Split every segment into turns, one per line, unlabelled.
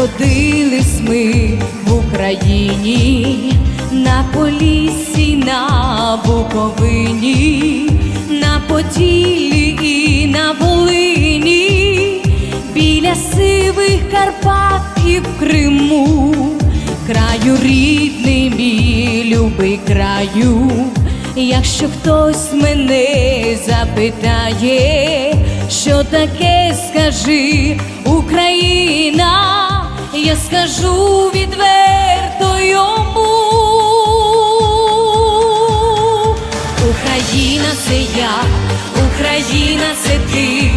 Родились ми в Україні, на полісі, на Буковині, на потілі і на Волині. Карпат і в Криму, краю рідний мій любий краю. Якщо хтось мене запитає, що таке скажи Україна, я скажу відверто йому. Україна це я, Україна це ти,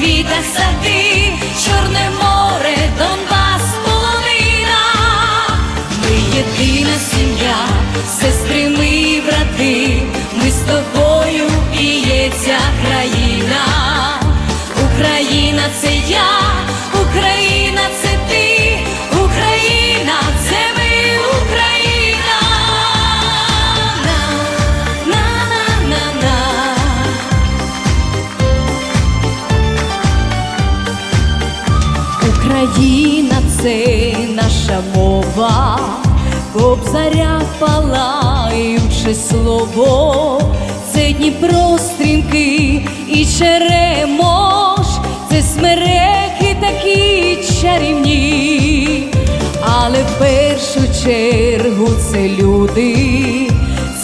білий сади, Чорне море, Донбас, полонина. Ми єдина сім'я, сестри ми брати, ми з тобою і є ця країна. Україна це я, Україна Україна це наша мова, кобзаря палаюче слово, це Дніпро стрімки і черемош, це смереки такі чарівні, але в першу чергу це люди,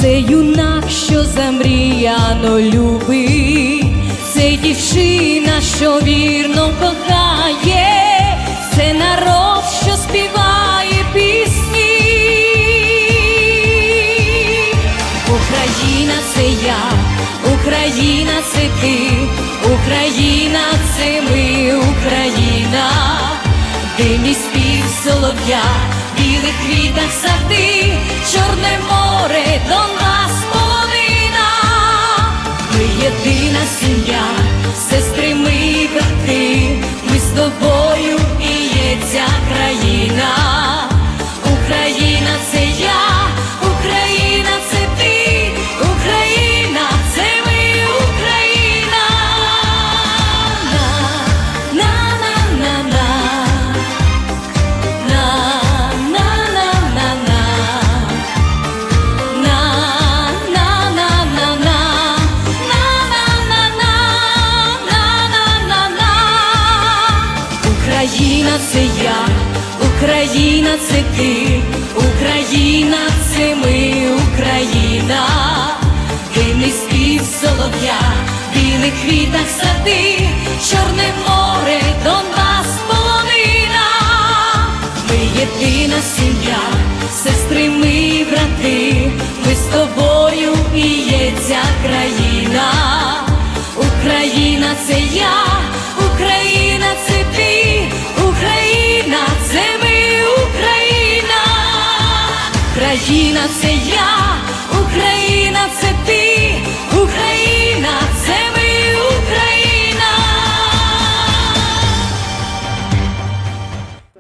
це юнак, що замріяно любить. Це дівчина, що вірно кохає, народ, що співає пісні. Україна це я, Україна це ти, Україна це ми, Україна, димний спів солов'я, білих квітах сади, Чорне море, Донбас, полонина. Ми єдина сім'я, Україна це я, Україна це ти, Україна це ми, Україна, дивний спів солов'я, білих квітах сади, Чорне море, Донбас, полонина. Ми єдина сім'я, сестри ми брати, ми з тобою і є ця країна. Україна це я, Україна це я.